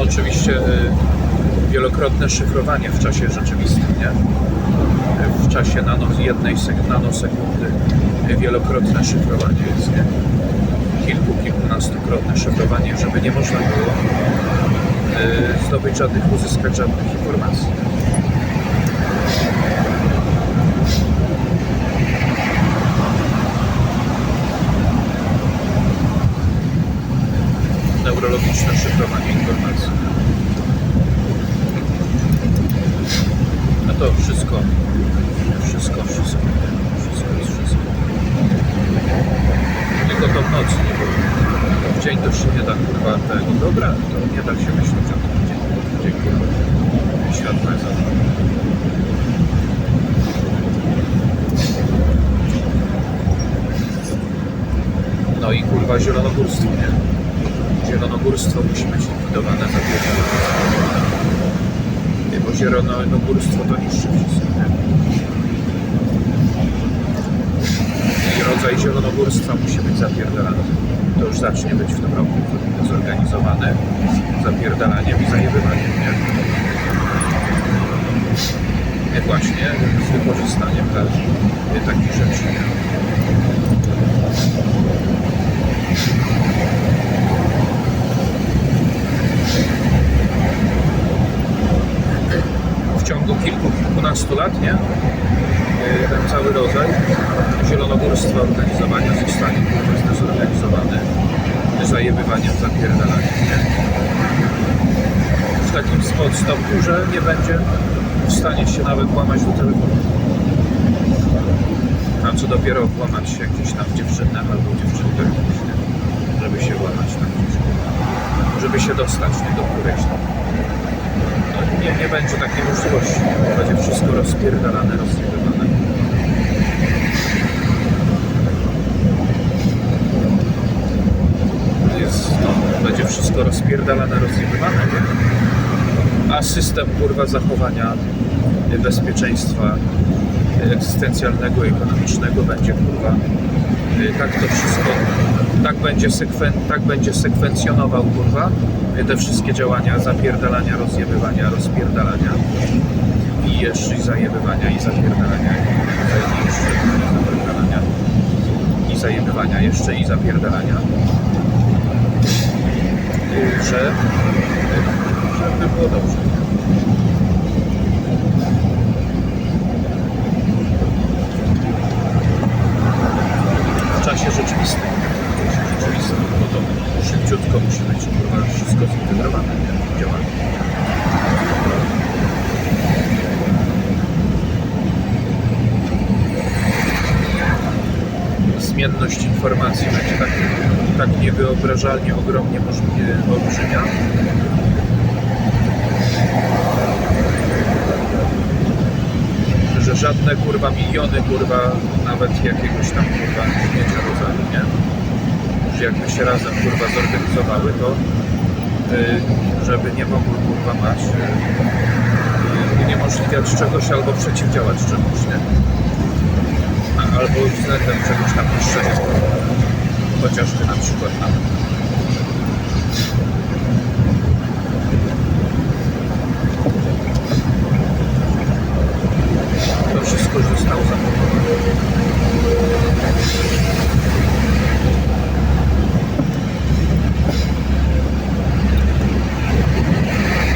No oczywiście y, wielokrotne szyfrowanie w czasie rzeczywistym, nie? W czasie nano, jednej sek- nanosekundy y, wielokrotne szyfrowanie jest, nie? Kilku, kilkunastokrotne szyfrowanie, żeby nie można było y, zdobyć żadnych, uzyskać żadnych informacji. Neurologiczne szyfrowanie informacji. No to wszystko, wszystko, wszystko, wszystko jest wszystko. Tylko to w nocy nie było. W dzień to nie da kurwa tego. Dobra, to nie da się myśleć o tym dzień. Dzień kurwa. Światła jest zapalone. No i kurwa zielonogórstwo, nie? Zielonogórstwo musi być likwidowane za pierwszym Nie, Bo zielonogórstwo to niszczy wszystko? I rodzaj zielonogórstwa musi być zapierdalany. To już zacznie być w tym roku zorganizowane zapierdalaniem i zajebywaniem, nie? Nie właśnie, z wykorzystaniem tak, takich rzeczy. Ciągu kilku, kilkunastu lat, nie? Yy, Ten cały rodzaj zielonogórstwa organizowania zostanie kurwa zorganizowany zajebywaniem, zapierdalaniem, nie? W takim stopniu, że nie będzie w stanie się nawet łamać do telefonu. A co dopiero włamać się gdzieś tam w dziewczynę albo dziewczynkę, żeby się łamać tam gdzieś, żeby się dostać nie, do którejś tam nie, nie będzie takiej możliwości. Będzie wszystko rozpierdalane, rozsypywane. Jest, no, będzie wszystko rozpierdalane, rozsypywane, nie? A system, kurwa, zachowania bezpieczeństwa egzystencjalnego i ekonomicznego będzie, kurwa, y, tak to wszystko, tak będzie, sekwen, tak będzie sekwencjonował, kurwa, y, te wszystkie działania zapierdalania, rozjebywania, rozpierdalania i jeszcze i zajebywania, i zapierdalania, i jeszcze i zapierdalania, i zajebywania, jeszcze i zapierdalania, y, że, żeby było dobrze. w czasie rzeczywistym. W czasie rzeczywistym, bo to szybciutko musi być kurwa wszystko zintegrowane nie? w działaniu. Zmienność informacji będzie tak, tak niewyobrażalnie, ogromnie możliwie olbrzymia, że żadne kurwa miliony kurwa nawet jakiegoś tam kurwa śmiecia rodzaju, nie? Że jakby się razem kurwa zorganizowały, to y, żeby nie mogły kurwa mać y, uniemożliwiać czegoś albo przeciwdziałać czemuś, nie? Albo względem czegoś tam niszczenia chociażby na przykład na to wszystko zostało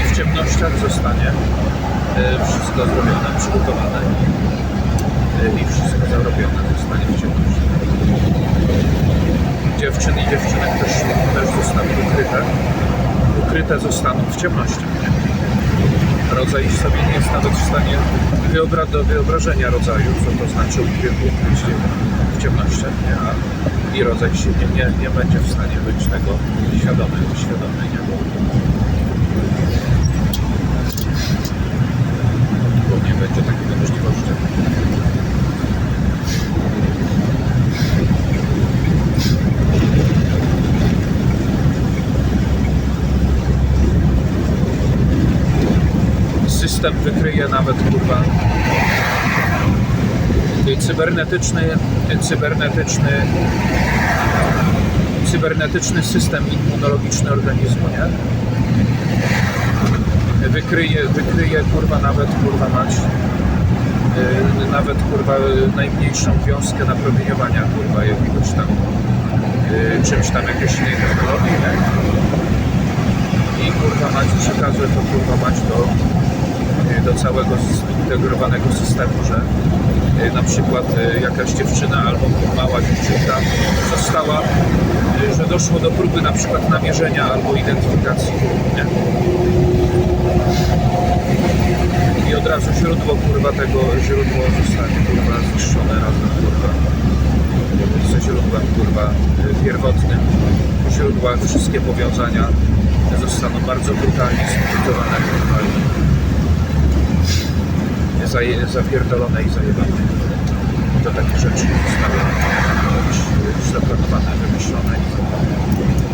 w ciemnościach zostanie e, wszystko zrobione, przygotowane i wszystko zarobione zostanie ciemności. Dziewczyn i dziewczynek też, też zostaną ukryte. Ukryte zostaną w ciemnościach. Nie? rodzaj sobie nie jest nawet w stanie wyobra do wyobrażenia rodzaju, co to znaczy ukry- ukryć w ciemnościach, nie? A, i rodzaj się nie, nie, nie będzie w stanie być tego świadomy, świadomy, nie? Bo, bo nie będzie takiej możliwości. System wykryje nawet kurwa cybernetyczny, cybernetyczny cybernetyczny system immunologiczny organizmu, nie? wykryje, wykryje kurwa nawet kurwa mać yy, nawet kurwa najmniejszą wiązkę napromieniowania kurwa jakiegoś tam yy, czymś tam jakiejś innej technologii nie? i kurwa mać przekazuje to kurwa mać do, do całego zintegrowanego systemu, że yy, na przykład yy, jakaś dziewczyna albo mała dziewczynka została, yy, że doszło do próby na przykład namierzenia albo identyfikacji nie? i od razu źródło kurwa tego źródło zostanie kurwa zniszczone razem kurwa. Ze źródłem kurwa y, pierwotnym. Źródła wszystkie powiązania zostaną bardzo brutalnie i zaje, zapierdolone i zajebane. To takie rzeczy zostały zaplanowane, wymyślone i